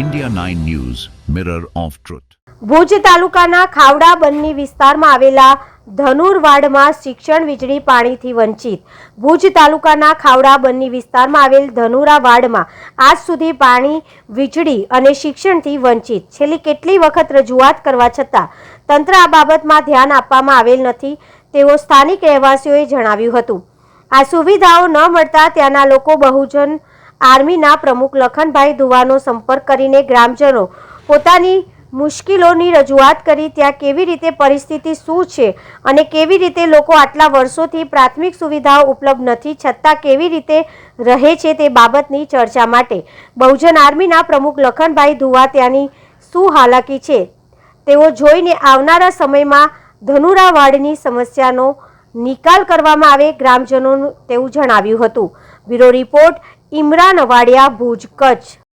India 9 news mirror of truth Bhuj તાલુકાના ખાવડા બન્ની વિસ્તારમાં આવેલા ધનુરવાડમાં શિક્ષણ વીજળી પાણીથી વંચિત. ભુજ તાલુકાના ખાવડા બન્ની વિસ્તારમાં આવેલ ધનુરા વાડમાં આજ સુધી પાણી, વીજળી અને શિક્ષણથી વંચિત. છેલ્લી કેટલી વખત રજૂઆત કરવા છતાં તંત્ર આ બાબતમાં ધ્યાન આપવામાં આવેલ નથી તેવો સ્થાનિક રહેવાસીઓએ જણાવ્યું હતું. આ સુવિધાઓ ન મળતા ત્યાંના લોકો બહુજન આર્મીના પ્રમુખ લખનભાઈ ધુવાનો સંપર્ક કરીને ગ્રામજનો પોતાની મુશ્કેલોની રજૂઆત કરી ત્યાં કેવી રીતે પરિસ્થિતિ શું છે અને કેવી રીતે લોકો આટલા વર્ષોથી પ્રાથમિક સુવિધાઓ ઉપલબ્ધ નથી, છતાં કેવી રીતે રહે છે તે બાબતની ચર્ચા માટે. બહુજન આર્મીના પ્રમુખ લખનભાઈ ધુવા ત્યાંની શું હાલાકી છે? તેઓ જોઈને આવનારા સમયમાં ધનુરાવાડની સમસ્યાનો નિકાલ કરવામાં આવે ગ્રામજનોનું તેવું જણાવ્યું હતું. Bureau report Imran Avadiya Bhuj Kutch.